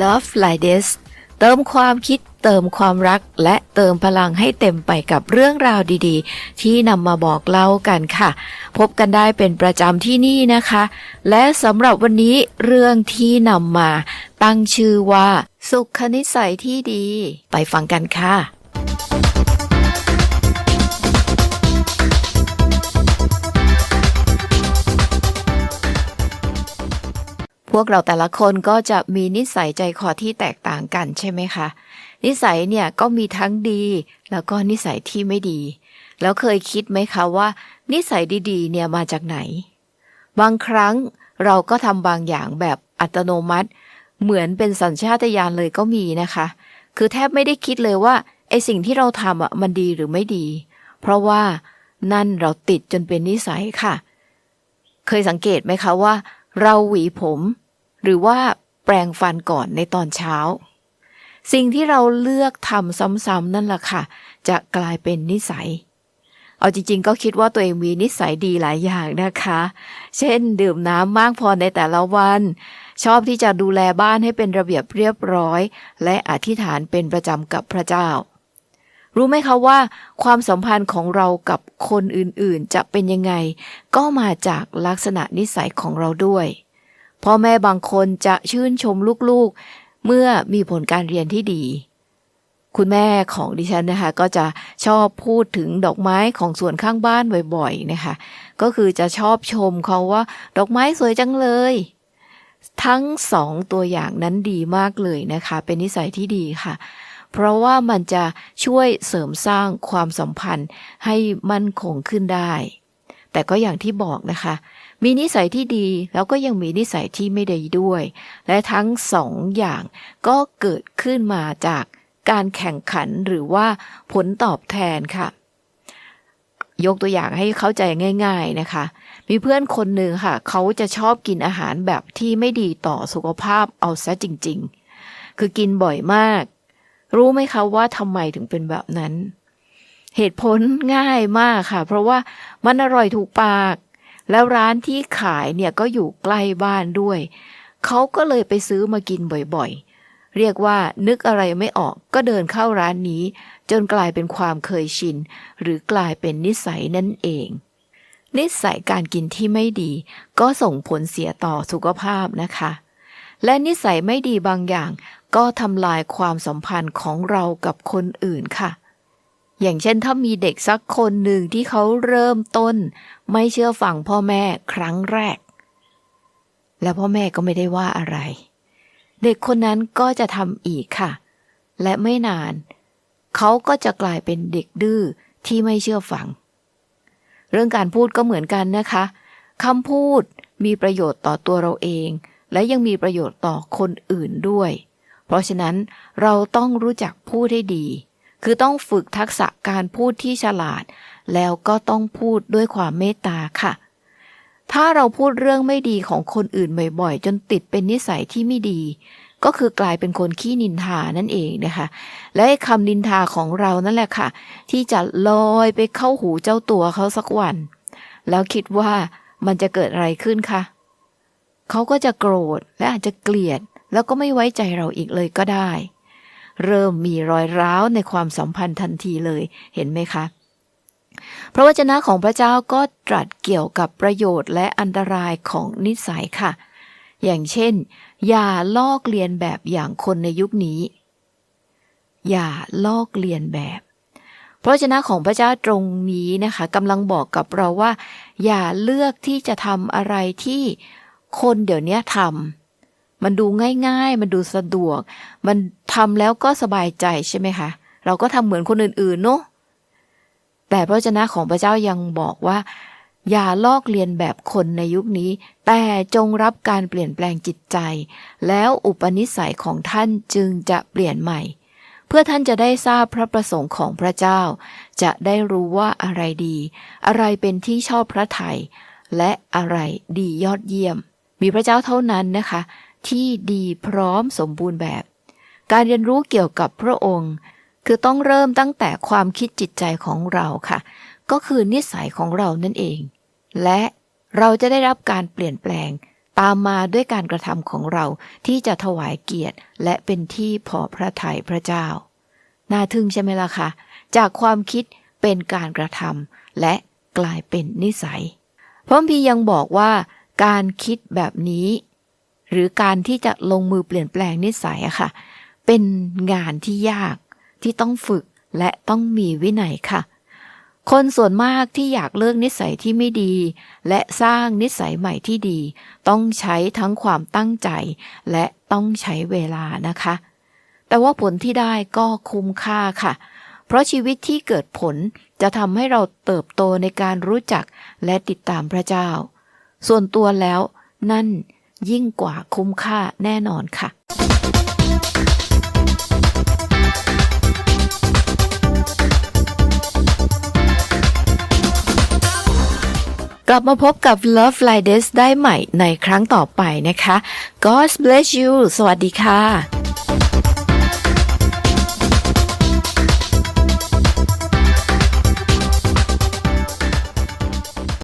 Love Like This เติมความคิดเติมความรักและเติมพลังให้เต็มไปกับเรื่องราวดีๆ ที่นำมาบอกเล่ากันค่ะ พบกันได้เป็นประจำที่นี่นะคะ และสำหรับวันนี้เรื่องที่นำมา ตั้งชื่อว่า สุขนิสัยที่ดี ไปฟังกันค่ะ พวกเราแต่ละคนก็จะมีนิสัยใจคอที่แตกต่างกันใช่ไหมคะ นิสัยเนี่ยก็มีทั้งดี แล้วก็นิสัยที่ไม่ดี แล้วเคยคิดไหมคะว่า นิสัยดีๆ เนี่ยมาจากไหน บางครั้งเราก็ทำบางอย่างแบบอัตโนมัติ เหมือนเป็นสัญชาตญาณเลยก็มีนะคะ คือแทบไม่ได้คิดเลยว่าไอสิ่งที่เราทำอะมันดีหรือไม่ดี เพราะว่านั่นเราติดจนเป็นนิสัยค่ะ เคยสังเกตไหมคะว่า เราหวีผม หรือว่าแปรงฟันก่อนในตอนเช้า สิ่งที่เราเลือกทำซ้ำๆนั่นแหละค่ะ จะกลายเป็นนิสัย เอาจริงๆ ก็คิดว่าตัวเองมีนิสัยดีหลายอย่างนะคะ เช่น ดื่มน้ำมากพอในแต่ละวัน ชอบที่จะดูแลบ้านให้เป็นระเบียบเรียบร้อย และอธิษฐานเป็นประจำกับพระเจ้ารู้ไหมคะว่าความสัมพันธ์ของเรากับคนอื่นๆ จะเป็นยังไง ก็มาจากลักษณะนิสัยของเราด้วย พ่อแม่บางคนจะชื่นชมลูกๆ เมื่อมีผลการเรียนที่ดี คุณแม่ของดิฉันนะคะ ก็จะชอบพูดถึงดอกไม้ของสวนข้างบ้านบ่อยๆนะคะ ก็คือจะชอบชมเขาว่า ดอกไม้สวยจังเลย ทั้งสองตัวอย่างนั้นดีมากเลยนะคะ เป็นนิสัยที่ดีค่ะเพราะว่ามันจะช่วยเสริมสร้างความสัมพันธ์ให้มั่นคงขึ้นได้ แต่ก็อย่างที่บอกนะคะ มีนิสัยที่ดีแล้วก็ยังมีนิสัยที่ไม่ดีด้วย และทั้งสองอย่างก็เกิดขึ้นมาจากการแข่งขันหรือว่าผลตอบแทนค่ะ ยกตัวอย่างให้เข้าใจง่าย ๆนะคะ มีเพื่อนคนหนึ่งค่ะ เขาจะชอบกินอาหารแบบที่ไม่ดีต่อสุขภาพเอาซะจริง ๆ คือกินบ่อยมาก รู้ไหมคะว่าทำไมถึงเป็นแบบนั้น เหตุผลง่ายมากค่ะ เพราะว่ามันอร่อยถูกปาก แล้วร้านที่ขายเนี่ยก็อยู่ใกล้บ้านด้วย เขาก็เลยไปซื้อมากินบ่อยๆ เรียกว่านึกอะไรไม่ออกก็เดินเข้าร้านนี้ จนกลายเป็นความเคยชิน หรือกลายเป็นนิสัยนั่นเอง นิสัยการกินที่ไม่ดี ก็ส่งผลเสียต่อสุขภาพนะคะ และนิสัยไม่ดีบางอย่าง ก็ทำลายความสัมพันธ์ของเรากับคนอื่นค่ะ อย่างเช่นถ้ามีเด็กสักคนหนึ่งที่เขาเริ่มต้น ไม่เชื่อฟังพ่อแม่ครั้งแรก แล้วพ่อแม่ก็ไม่ได้ว่าอะไร เด็กคนนั้นก็จะทำอีกค่ะ และไม่นาน เขาก็จะกลายเป็นเด็กดื้อที่ไม่เชื่อฟัง เรื่องการพูดก็เหมือนกันนะคะคำพูดมีประโยชน์ต่อตัวเราเอง และยังมีประโยชน์ต่อคนอื่นด้วย เพราะฉะนั้นเราต้องรู้จักพูดให้ดี คือต้องฝึกทักษะการพูดที่ฉลาด แล้วก็ต้องพูดด้วยความเมตตาค่ะ ถ้าเราพูดเรื่องไม่ดีของคนอื่นบ่อยๆ จนติดเป็นนิสัยที่ไม่ดี ก็คือกลายเป็นคนขี้นินทานั่นเองนะคะ และคำนินทาของเรานั่นแหละค่ะ ที่จะลอยไปเข้าหูเจ้าตัวเขาสักวัน แล้วคิดว่ามันจะเกิดอะไรขึ้นคะเขาก็จะโกรธและอาจจะเกลียด แล้วก็ไม่ไว้ใจเราอีกเลยก็ได้ เริ่มมีรอยร้าวในความสัมพันธ์ทันทีเลยเห็นไหมคะพระวจนะของพระเจ้าก็ตรัสเกี่ยวกับประโยชน์และอันตรายของนิสัยค่ะ อย่างเช่น อย่าลอกเลียนแบบอย่างคนในยุคนี้ อย่าลอกเลียนแบบ พระวจนะของพระเจ้าตรงนี้นะคะกำลังบอกกับเราว่า อย่าเลือกที่จะทำอะไรที่คนเดี๋ยวนี้ทำ มันดูง่าย ๆ มันดูสะดวก มันทำแล้วก็สบายใจใช่ไหมคะ เราก็ทำเหมือนคนอื่นๆเนาะแต่พระเจ้าของพระเจ้ายังบอกว่า อย่าลอกเลียนแบบคนในยุคนี้ แต่จงรับการเปลี่ยนแปลงจิตใจ แล้วอุปนิสัยของท่านจึงจะเปลี่ยนใหม่ เพื่อท่านจะได้ทราบพระประสงค์ของพระเจ้า จะได้รู้ว่าอะไรดี อะไรเป็นที่ชอบพระทยัยและอะไรดียอดเยี่ยม มีพระเจ้าเท่านั้นนะคะ ที่ดีพร้อมสมบูรณ์แบบ การเรียนรู้เกี่ยวกับพระองค์ คือต้องเริ่มตั้งแต่ความคิดจิตใจของเราค่ะ ก็คือนิสัยของเรานั่นเอง และเราจะได้รับการเปลี่ยนแปลงตามมาด้วยการกระทำของเราที่จะถวายเกียรติ และเป็นที่พอพระทัยพระเจ้า น่าทึ่งใช่ไหมล่ะคะจากความคิดเป็นการกระทำและกลายเป็นนิสัยพระพียังบอกว่าการคิดแบบนี้ หรือการที่จะลงมือเปลี่ยนแปลงนิสัยอะค่ะ เป็นงานที่ยากที่ต้องฝึกและต้องมีวินัยค่ะ คนส่วนมากที่อยากเลิกนิสัยที่ไม่ดี และสร้างนิสัยใหม่ที่ดี ต้องใช้ทั้งความตั้งใจ และต้องใช้เวลานะคะ แต่ว่าผลที่ได้ก็คุ้มค่าค่ะ เพราะชีวิตที่เกิดผลจะทำให้เราเติบโตในการรู้จักและติดตามพระเจ้า ส่วนตัวแล้วนั่น ยิ่งกว่าคุ้มค่าแน่นอนค่ะกลับมาพบกับ Love Like This ได้ใหม่ในครั้งต่อไปนะคะ God bless you สวัสดีค่ะ